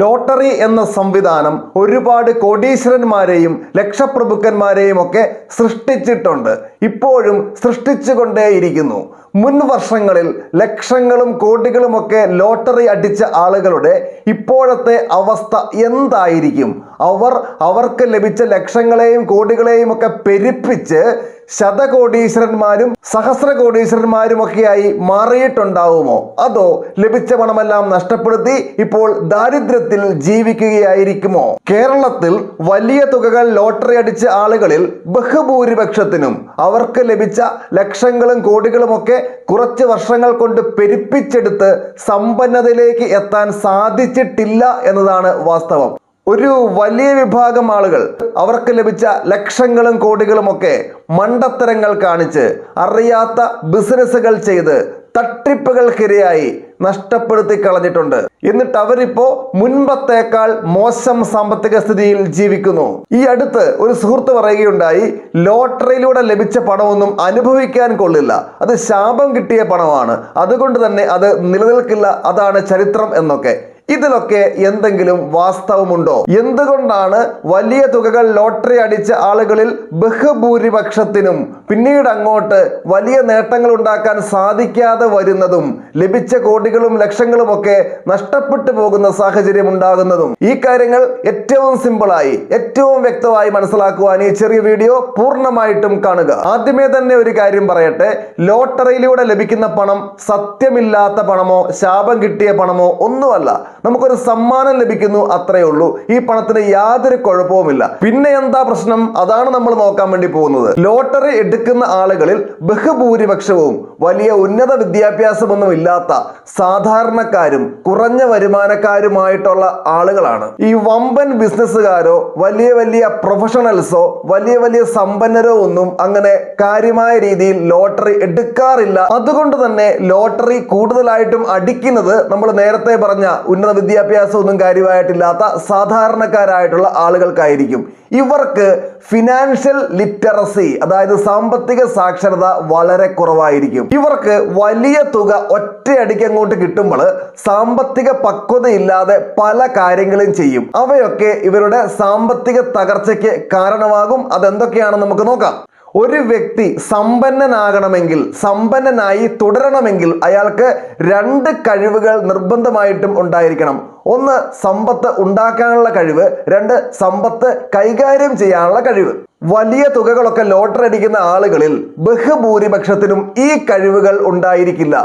Lottery എന്ന സംവിധാനം ഒരുപാട് കോടീശ്വരന്മാരെയും ലക്ഷപ്രഭുക്കന്മാരെയും ഒക്കെ സൃഷ്ടിച്ചിട്ടുണ്ട്. ഇപ്പോഴും സൃഷ്ടിച്ചുകൊണ്ടേയിരിക്കുന്നു മുൻ വർഷങ്ങളിൽ ലക്ഷങ്ങളും കോടികളുമൊക്കെ ലോട്ടറി അടിച്ച ആളുകളുടെ ഇപ്പോഴത്തെ അവസ്ഥ എന്തായിരിക്കും? അവർ അവർക്ക് ലഭിച്ച ലക്ഷങ്ങളെയും കോടികളെയും ഒക്കെ പെരുപ്പിച്ച് ശതകോടീശ്വരന്മാരും സഹസ്ര കോടീശ്വരന്മാരുമൊക്കെയായി മാറിയിട്ടുണ്ടാവുമോ? അതോ ലഭിച്ച പണമെല്ലാം നഷ്ടപ്പെടുത്തി ഇപ്പോൾ ദാരിദ്ര്യത്തിൽ ജീവിക്കുകയായിരിക്കുമോ? കേരളത്തിൽ വലിയ തുകകൾ ലോട്ടറി അടിച്ച ആളുകളിൽ ബഹുഭൂരിപക്ഷത്തിനും അവർക്ക് ലഭിച്ച ലക്ഷങ്ങളും കോടികളുമൊക്കെ കുറച്ച് വർഷങ്ങൾ കൊണ്ട് പെരുപ്പിച്ചെടുത്ത് സമ്പന്നതയിലേക്ക് എത്താൻ സാധിച്ചിട്ടില്ല എന്നതാണ് വാസ്തവം. ഒരു വലിയ വിഭാഗം ആളുകൾ അവർക്ക് ലഭിച്ച ലക്ഷങ്ങളും കോടികളും ഒക്കെ മണ്ടത്തരങ്ങൾ കാണിച്ച് അറിയാത്ത ബിസിനസ്സുകൾ ചെയ്ത് തട്ടിപ്പുകൾക്കിരയായി നഷ്ടപ്പെടുത്തി കളഞ്ഞിട്ടുണ്ട്. എന്നിട്ട് അവരിപ്പോ മുൻപത്തേക്കാൾ മോശം സാമ്പത്തിക സ്ഥിതിയിൽ ജീവിക്കുന്നു. ഈ അടുത്ത് ഒരു സുഹൃത്ത് പറയുകയുണ്ടായി ലോട്ടറിയിലൂടെ ലഭിച്ച പണമൊന്നും അനുഭവിക്കാൻ കൊള്ളില്ല. അത് ശാപം കിട്ടിയ പണമാണ്. അതുകൊണ്ട് തന്നെ അത് നിലനിൽക്കില്ല. അതാണ് ചരിത്രം എന്നൊക്കെ. ഇതിലൊക്കെ എന്തെങ്കിലും വാസ്തവമുണ്ടോ? എന്തുകൊണ്ടാണ് വലിയ തുകകൾ ലോട്ടറി അടിച്ച ആളുകളിൽ ബഹുഭൂരിപക്ഷത്തിനും പിന്നീട് അങ്ങോട്ട് വലിയ നേട്ടങ്ങൾ ഉണ്ടാക്കാൻ സാധിക്കാതെ വരുന്നതും ലഭിച്ച കോടികളും ലക്ഷങ്ങളും ഒക്കെ നഷ്ടപ്പെട്ടു പോകുന്ന സാഹചര്യം ഉണ്ടാകുന്നതും? ഈ കാര്യങ്ങൾ ഏറ്റവും സിമ്പിളായി ഏറ്റവും വ്യക്തമായി മനസ്സിലാക്കുവാൻ ഈ ചെറിയ വീഡിയോ പൂർണമായിട്ടും കാണുക. ആദ്യമേ തന്നെ ഒരു കാര്യം പറയട്ടെ. ലോട്ടറിയിലൂടെ ലഭിക്കുന്ന പണം സത്യമില്ലാത്ത പണമോ ശാപം കിട്ടിയ പണമോ ഒന്നുമല്ല. നമുക്കൊരു സമ്മാനം ലഭിക്കുന്നു അത്രയേ ഉള്ളൂ. ഈ പണത്തിന് യാതൊരു കുഴപ്പവുമില്ല. പിന്നെ എന്താ പ്രശ്നം? അതാണ് നമ്മൾ നോക്കാൻ വേണ്ടി പോകുന്നത്. ലോട്ടറി എടുക്കുന്ന ആളുകളിൽ ബഹുഭൂരിപക്ഷവും വലിയ ഉന്നത വിദ്യാഭ്യാസമൊന്നും ഇല്ലാത്ത സാധാരണക്കാരും കുറഞ്ഞ വരുമാനക്കാരുമായിട്ടുള്ള ആളുകളാണ്. ഈ വമ്പൻ ബിസിനസ്സുകാരോ വലിയ വലിയ പ്രൊഫഷണൽസോ വലിയ വലിയ സമ്പന്നരോ ഒന്നും അങ്ങനെ കാര്യമായ രീതിയിൽ ലോട്ടറി എടുക്കാറില്ല. അതുകൊണ്ട് തന്നെ ലോട്ടറി കൂടുതലായിട്ടും അടിക്കുന്നത് നമ്മൾ നേരത്തെ പറഞ്ഞ ഉന്നത വിദ്യാഭ്യാസം ഒന്നും കാര്യമായിട്ടില്ലാത്ത സാധാരണക്കാരായിട്ടുള്ള ആളുകൾക്കായിരിക്കും. ഇവർക്ക് ഫിനാൻഷ്യൽ ലിറ്ററസി അതായത് സാമ്പത്തിക സാക്ഷരത വളരെ കുറവായിരിക്കും. ഇവർക്ക് വലിയ തുക ഒറ്റയടിക്ക് അങ്ങോട്ട് കിട്ടുമ്പോൾ സാമ്പത്തിക പക്വതയില്ലാതെ പല കാര്യങ്ങളും ചെയ്യും. അവയൊക്കെ ഇവരുടെ സാമ്പത്തിക തകർച്ചയ്ക്ക് കാരണമാകും. അതെന്തൊക്കെയാണെന്ന് നമുക്ക് നോക്കാം. ഒരു വ്യക്തി സമ്പന്നനാകണമെങ്കിൽ സമ്പന്നനായി തുടരണമെങ്കിൽ അയാൾക്ക് രണ്ട് കഴിവുകൾ നിർബന്ധമായിട്ടും ഉണ്ടായിരിക്കണം. ഒന്ന് സമ്പത്ത് ഉണ്ടാക്കാനുള്ള കഴിവ് രണ്ട് സമ്പത്ത് കൈകാര്യം ചെയ്യാനുള്ള കഴിവ്. വലിയ തുകകളൊക്കെ ലോട്ടറി അടിക്കുന്ന ആളുകളിൽ ബഹുഭൂരിപക്ഷത്തിനും ഈ കഴിവുകൾ ഉണ്ടായിരിക്കില്ല.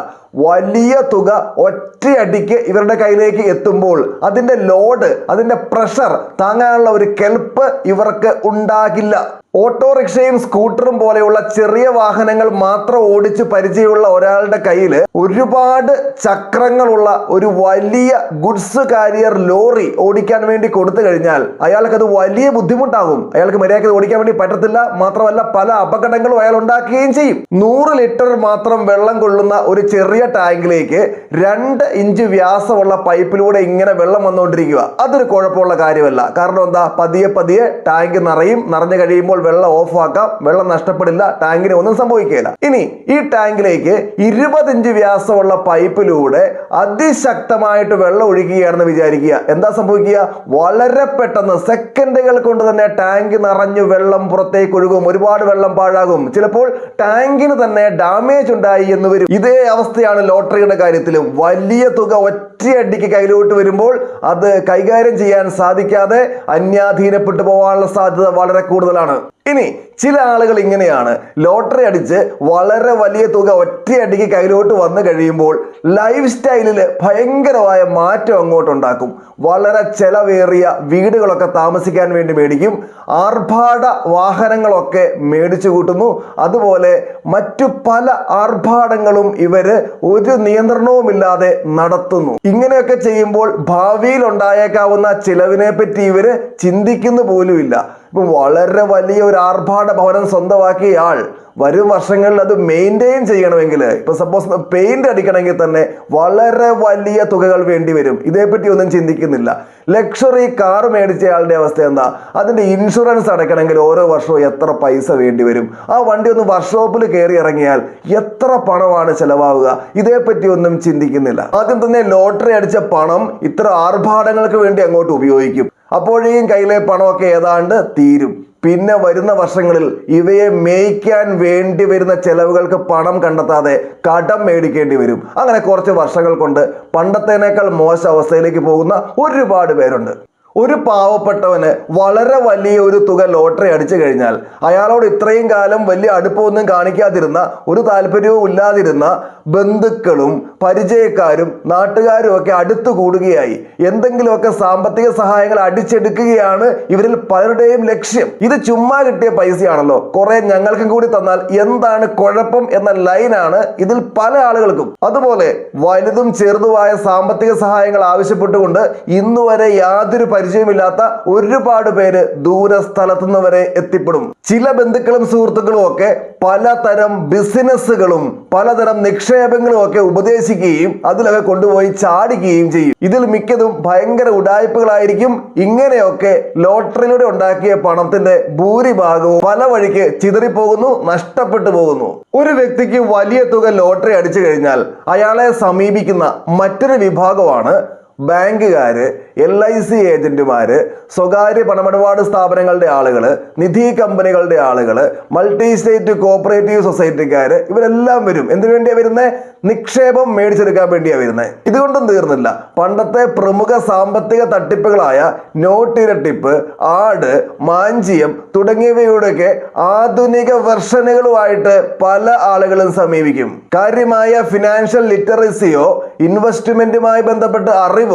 വലിയ തുക ഒറ്റയടിക്ക് ഇവരുടെ കയ്യിലേക്ക് എത്തുമ്പോൾ അതിന്റെ ലോഡ് അതിന്റെ പ്രഷർ താങ്ങാനുള്ള ഒരു കെൽപ്പ് ഇവർക്ക് ഉണ്ടാകില്ല. ഓട്ടോറിക്ഷയും സ്കൂട്ടറും പോലെയുള്ള ചെറിയ വാഹനങ്ങൾ മാത്രം ഓടിച്ച് പരിചയമുള്ള ഒരാളുടെ കയ്യിൽ ഒരുപാട് ചക്രങ്ങളുള്ള ഒരു വലിയ ഗുഡ്സ് കാരിയർ ലോറി ഓടിക്കാൻ വേണ്ടി കൊടുത്തു കഴിഞ്ഞാൽ അയാൾക്ക് അത് വലിയ ബുദ്ധിമുട്ടാകും. അയാൾക്ക് മര്യാദയ്ക്ക് ഓടിക്കാൻ വേണ്ടി പറ്റത്തില്ല. മാത്രമല്ല പല അപകടങ്ങളും അയാൾ ഉണ്ടാക്കുകയും ചെയ്യും. നൂറ് ലിറ്റർ മാത്രം വെള്ളം കൊള്ളുന്ന ഒരു ചെറിയ ടാങ്കിലേക്ക് രണ്ട് ഇഞ്ച് വ്യാസമുള്ള പൈപ്പിലൂടെ ഇങ്ങനെ വെള്ളം വന്നുകൊണ്ടിരിക്കുക. അതൊരു കുഴപ്പമുള്ള കാര്യമല്ല. കാരണം എന്താ? പതിയെ പതിയെ ടാങ്ക് നിറയും നിറഞ്ഞു കഴിയുമ്പോൾ വെള്ളം ഓഫാക്കാം വെള്ളം നഷ്ടപ്പെടില്ല ടാങ്കിന് ഒന്നും സംഭവിക്കില്ല ഇനി ഈ ടാങ്കിലേക്ക് ഇരുപത് ഇഞ്ച് വ്യാസമുള്ള പൈപ്പിലൂടെ അതിശക്തമായിട്ട് വെള്ളം ഒഴുകുകയാണെന്ന് വിചാരിക്കുക. എന്താ സംഭവിക്കുക? വളരെ പെട്ടെന്ന് സെക്കൻഡുകൾ കൊണ്ട് തന്നെ ടാങ്ക് നിറഞ്ഞു വെള്ളം പുറത്തേക്ക് ഒഴുകും. ഒരുപാട് വെള്ളം പാഴാകും. ചിലപ്പോൾ ടാങ്കിന് തന്നെ ഡാമേജ് ഉണ്ടായി എന്ന് വരും. ഇതേ അവസ്ഥയാണ് ലോട്ടറിയുടെ കാര്യത്തിലും. വലിയ തുക ഒറ്റയടിക്ക് കയ്യിലോട്ട് വരുമ്പോൾ അത് കൈകാര്യം ചെയ്യാൻ സാധിക്കാതെ അന്യാധീനപ്പെട്ടു പോകാനുള്ള സാധ്യത വളരെ കൂടുതലാണ്. ഇനി ചില ആളുകൾ ഇങ്ങനെയാണ്. ലോട്ടറി അടിച്ച് വളരെ വലിയ തുക ഒറ്റയടിക്ക് കയ്യിലോട്ട് വന്നു കഴിയുമ്പോൾ ലൈഫ് സ്റ്റൈലിൽ ഭയങ്കരമായ മാറ്റം അങ്ങോട്ടുണ്ടാക്കും. വളരെ ചെലവേറിയ വീടുകളൊക്കെ താമസിക്കാൻ വേണ്ടി മേടിക്കും. ആർഭാട വാഹനങ്ങളൊക്കെ മേടിച്ചു കൂട്ടുന്നു. അതുപോലെ മറ്റു പല ആർഭാടങ്ങളും ഇവർ ഒരു നിയന്ത്രണവുമില്ലാതെ നടത്തുന്നു. ഇങ്ങനെയൊക്കെ ചെയ്യുമ്പോൾ ഭാവിയിൽ ഉണ്ടായേക്കാവുന്ന ചിലവിനെ പറ്റി ഇവർ ചിന്തിക്കുന്നു പോലുമില്ല. ഇപ്പൊ വളരെ വലിയ ഒരു ആർഭാട ഭവനം സ്വന്തമാക്കിയ ആൾ വരും വർഷങ്ങളിൽ അത് മെയിന്റെയിൻ ചെയ്യണമെങ്കിൽ ഇപ്പൊ സപ്പോസ് പെയിന്റ് അടിക്കണമെങ്കിൽ തന്നെ വളരെ വലിയ തുകകൾ വേണ്ടി വരും. ഇതേപ്പറ്റി ഒന്നും ചിന്തിക്കുന്നില്ല. ലക്ഷറി കാർ മേടിച്ച ആളുടെ അവസ്ഥ എന്താ? അതിന്റെ ഇൻഷുറൻസ് അടയ്ക്കണമെങ്കിൽ ഓരോ വർഷവും എത്ര പൈസ വേണ്ടി വരും? ആ വണ്ടി ഒന്ന് വർക്ക്ഷോപ്പിൽ കയറി ഇറങ്ങിയാൽ എത്ര പണമാണ് ചെലവാകുക ഇതേപ്പറ്റി ഒന്നും ചിന്തിക്കുന്നില്ല. ആദ്യം തന്നെ ലോട്ടറി അടിച്ച പണം ഇത്ര ആർഭാടങ്ങൾക്ക് വേണ്ടി അങ്ങോട്ട് ഉപയോഗിക്കും. അപ്പോഴേക്കും കയ്യിലെ പണമൊക്കെ ഏതാണ്ട് തീരും. പിന്നെ വരുന്ന വർഷങ്ങളിൽ ഇവയെ മേയ്ക്കാൻ വേണ്ടി വരുന്ന ചെലവുകൾക്ക് പണം കണ്ടെത്താതെ കടം മേടിക്കേണ്ടി വരും. അങ്ങനെ കുറച്ച് വർഷങ്ങൾ കൊണ്ട് പണ്ടത്തേനേക്കാൾ മോശം അവസ്ഥയിലേക്ക് പോകുന്ന ഒരുപാട് പേരുണ്ട്. ഒരു പാവപ്പെട്ടവന് വളരെ വലിയ ഒരു തുക ലോട്ടറി അടിച്ചു കഴിഞ്ഞാൽ അയാളോട് ഇത്രയും കാലം വലിയ അടുപ്പമൊന്നും കാണിക്കാതിരുന്ന ഒരു താല്പര്യവും ഇല്ലാതിരുന്ന ബന്ധുക്കളും പരിചയക്കാരും നാട്ടുകാരും ഒക്കെ അടുത്തു കൂടുകയായി. എന്തെങ്കിലുമൊക്കെ സാമ്പത്തിക സഹായങ്ങൾ അടിച്ചെടുക്കുകയാണ് ഇവരിൽ പലരുടെയും ലക്ഷ്യം. ഇത് ചുമ്മാ കിട്ടിയ പൈസയാണല്ലോ. കുറെ ഞങ്ങൾക്കും കൂടി തന്നാൽ എന്താണ് കുഴപ്പം എന്ന ലൈനാണ് ഇതിൽ പല ആളുകൾക്കും. അതുപോലെ വലുതും ചെറുതുമായ സാമ്പത്തിക സഹായങ്ങൾ ആവശ്യപ്പെട്ടുകൊണ്ട് ഇന്നുവരെ യാതൊരു പരിചയമില്ലാത്ത ഒരുപാട് പേര് ദൂര സ്ഥലത്തുനിന്ന് വരെ എത്തിപ്പെടും. ചില ബന്ധുക്കളും സുഹൃത്തുക്കളും ഒക്കെ പലതരം ബിസിനസ്സുകളും പലതരം നിക്ഷേപങ്ങളും ഒക്കെ ഉപദേശിക്കുകയും അതിലൊക്കെ കൊണ്ടുപോയി ചാടിക്കുകയും ചെയ്യും. ഇതിൽ മിക്കതും ഭയങ്കര ഉടായ്പകളായിരിക്കും. ഇങ്ങനെയൊക്കെ ലോട്ടറിയിലൂടെ ഉണ്ടാക്കിയ പണത്തിന്റെ ഭൂരിഭാഗവും പല വഴിക്ക് ചിതറിപ്പോകുന്നു നഷ്ടപ്പെട്ടു പോകുന്നു. ഒരു വ്യക്തിക്ക് വലിയ തുക ലോട്ടറി അടിച്ചു കഴിഞ്ഞാൽ അയാളെ സമീപിക്കുന്ന മറ്റൊരു വിഭാഗമാണ് ബാങ്കുകാര് എൽ ഐ സി ഏജന്റുമാർ സ്വകാര്യ പണമിടപാട് സ്ഥാപനങ്ങളുടെ ആളുകൾ നിധി കമ്പനികളുടെ ആളുകൾ മൾട്ടി സ്റ്റേറ്റ് കോപ്പറേറ്റീവ് സൊസൈറ്റിക്കാർ ഇവരെല്ലാം വരും. എന്തിനു വേണ്ടിയാ വരുന്നത് നിക്ഷേപം മേടിച്ചെടുക്കാൻ വേണ്ടിയാ വരുന്നത് ഇതുകൊണ്ടും തീർന്നില്ല. പണ്ടത്തെ പ്രമുഖ സാമ്പത്തിക തട്ടിപ്പുകളായ നോട്ട് ഇരട്ടിപ്പ് ആട് മാഞ്ചിയം തുടങ്ങിയവയുടെയൊക്കെ ആധുനിക വെർഷനുകളുമായിട്ട് പല ആളുകളും സമീപിക്കും. കാര്യമായ ഫിനാൻഷ്യൽ ലിറ്ററസിയോ ഇൻവെസ്റ്റ്മെന്റുമായി ബന്ധപ്പെട്ട് അറിവോ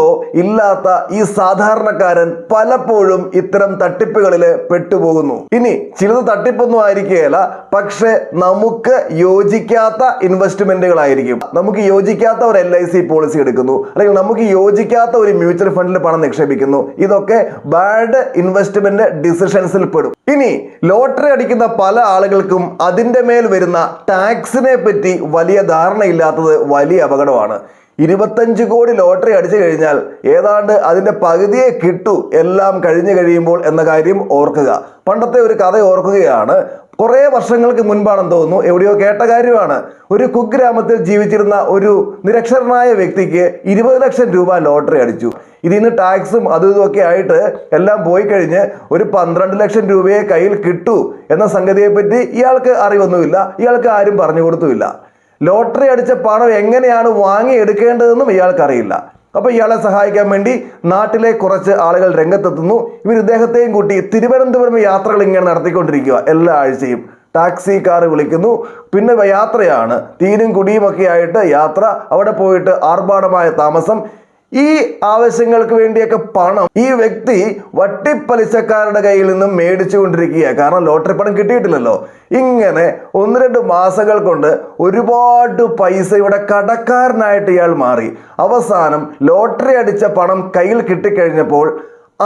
ഇല്ലാത്ത ഈ സാധാരണക്കാരൻ പലപ്പോഴും ഇത്തരം തട്ടിപ്പുകളിൽ പെട്ടുപോകുന്നു. ഇനി ചിലത് തട്ടിപ്പൊന്നും ആയിരിക്കുകയില്ല പക്ഷെ നമുക്ക് യോജിക്കാത്ത ഇൻവെസ്റ്റ്മെന്റുകളായിരിക്കും നമുക്ക് യോജിക്കാത്ത ഒരു എൽ ഐ സി പോളിസി എടുക്കുന്നു അല്ലെങ്കിൽ നമുക്ക് യോജിക്കാത്ത ഒരു മ്യൂച്വൽ ഫണ്ടിൽ പണം നിക്ഷേപിക്കുന്നു. ഇതൊക്കെ ബാഡ് ഇൻവെസ്റ്റ്മെന്റ് ഡിസിഷൻസിൽ പെടും. ഇനി ലോട്ടറി അടിക്കുന്ന പല ആളുകൾക്കും അതിന്റെ മേൽ വരുന്ന ടാക്സിനെ പറ്റി വലിയ ധാരണയില്ലാത്തത് വലിയ അപകടമാണ്. ഇരുപത്തഞ്ച് കോടി ലോട്ടറി അടിച്ചു കഴിഞ്ഞാൽ ഏതാണ്ട് അതിന്റെ പകുതിയെ കിട്ടു എല്ലാം കഴിഞ്ഞു കഴിയുമ്പോൾ എന്ന കാര്യം ഓർക്കുക. പണ്ടത്തെ ഒരു കഥ ഓർക്കുകയാണ്. കുറേ വർഷങ്ങൾക്ക് മുൻപാണെന്ന് തോന്നുന്നു. എവിടെയോ കേട്ട കാര്യമാണ്. ഒരു കുഗ്രാമത്തിൽ ജീവിച്ചിരുന്ന ഒരു നിരക്ഷരനായ വ്യക്തിക്ക് ഇരുപത് ലക്ഷം രൂപ ലോട്ടറി അടിച്ചു. ഇതിൽ നിന്ന് ടാക്സും അതും ഇതുമൊക്കെ ആയിട്ട് എല്ലാം പോയി കഴിഞ്ഞ് ഒരു പന്ത്രണ്ട് ലക്ഷം രൂപയെ കയ്യിൽ കിട്ടൂ എന്ന സംഗതിയെപ്പറ്റി ഇയാൾക്ക് അറിവൊന്നുമില്ല. ഇയാൾക്ക് ആരും പറഞ്ഞു കൊടുത്തുമില്ല. ലോട്ടറി അടിച്ച പണം എങ്ങനെയാണ് വാങ്ങിയെടുക്കേണ്ടതെന്നും ഇയാൾക്കറിയില്ല. അപ്പൊ ഇയാളെ സഹായിക്കാൻ വേണ്ടി നാട്ടിലെ കുറച്ച് ആളുകൾ രംഗത്തെത്തുന്നു. ഇവർ ഇദ്ദേഹത്തെയും കൂട്ടി തിരുവനന്തപുരം യാത്രകൾ ഇങ്ങനെ നടത്തിക്കൊണ്ടിരിക്കുക എല്ലാ ആഴ്ചയും. ടാക്സി കാർ വിളിക്കുന്നു. പിന്നെ യാത്രയാണ്. തീനും കുടിയുമൊക്കെ ആയിട്ട് യാത്ര. അവിടെ പോയിട്ട് ആർഭാടമായ താമസം. ഈ ആവശ്യങ്ങൾക്ക് വേണ്ടിയൊക്കെ പണം ഈ വ്യക്തി വട്ടിപ്പലിശക്കാരുടെ കയ്യിൽ നിന്നും മേടിച്ചുകൊണ്ടിരിക്കുക കാരണം ലോട്ടറി പണം കിട്ടിയിട്ടില്ലല്ലോ. ഇങ്ങനെ ഒന്ന് രണ്ട് മാസങ്ങൾ കൊണ്ട് ഒരുപാട് പൈസയുടെ കടക്കാരനായിട്ട് ഇയാൾ മാറി. അവസാനം ലോട്ടറി അടിച്ച പണം കയ്യിൽ കിട്ടിക്കഴിഞ്ഞപ്പോൾ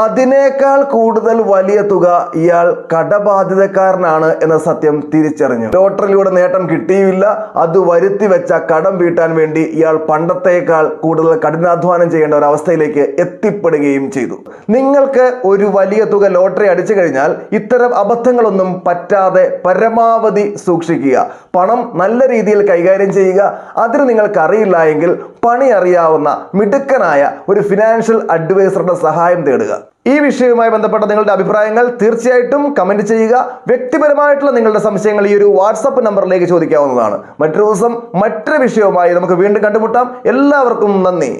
അതിനേക്കാൾ കൂടുതൽ വലിയ തുക ഇയാൾ കടബാധിതക്കാരനാണ് എന്ന സത്യം തിരിച്ചറിഞ്ഞു. ലോട്ടറിയിലൂടെ നേട്ടം കിട്ടിയില്ല. അത് വരുത്തി വെച്ച കടം വീട്ടാൻ വേണ്ടി ഇയാൾ പണ്ടത്തേക്കാൾ കൂടുതൽ കഠിനാധ്വാനം ചെയ്യേണ്ട ഒരു അവസ്ഥയിലേക്ക് എത്തിപ്പെടുകയും ചെയ്തു. നിങ്ങൾക്ക് ഒരു വലിയ തുക ലോട്ടറി അടിച്ചു കഴിഞ്ഞാൽ ഇത്തരം അബദ്ധങ്ങളൊന്നും പറ്റാതെ പരമാവധി സൂക്ഷിക്കുക. പണം നല്ല രീതിയിൽ കൈകാര്യം ചെയ്യുക. അതിന് നിങ്ങൾക്ക് അറിയില്ല എങ്കിൽ പണി അറിയാവുന്ന മിടുക്കനായ ഒരു ഫിനാൻഷ്യൽ അഡ്വൈസറുടെ സഹായം തേടുക. ഈ വിഷയവുമായി ബന്ധപ്പെട്ട നിങ്ങളുടെ അഭിപ്രായങ്ങൾ തീർച്ചയായിട്ടും കമന്റ് ചെയ്യുക. വ്യക്തിപരമായിട്ടുള്ള നിങ്ങളുടെ സംശയങ്ങൾ ഈ ഒരു വാട്സപ്പ് നമ്പറിലേക്ക് ചോദിക്കാവുന്നതാണ്. മറ്റൊരു ദിവസം മറ്റൊരു വിഷയവുമായി നമുക്ക് വീണ്ടും കണ്ടുമുട്ടാം. എല്ലാവർക്കും നന്ദി.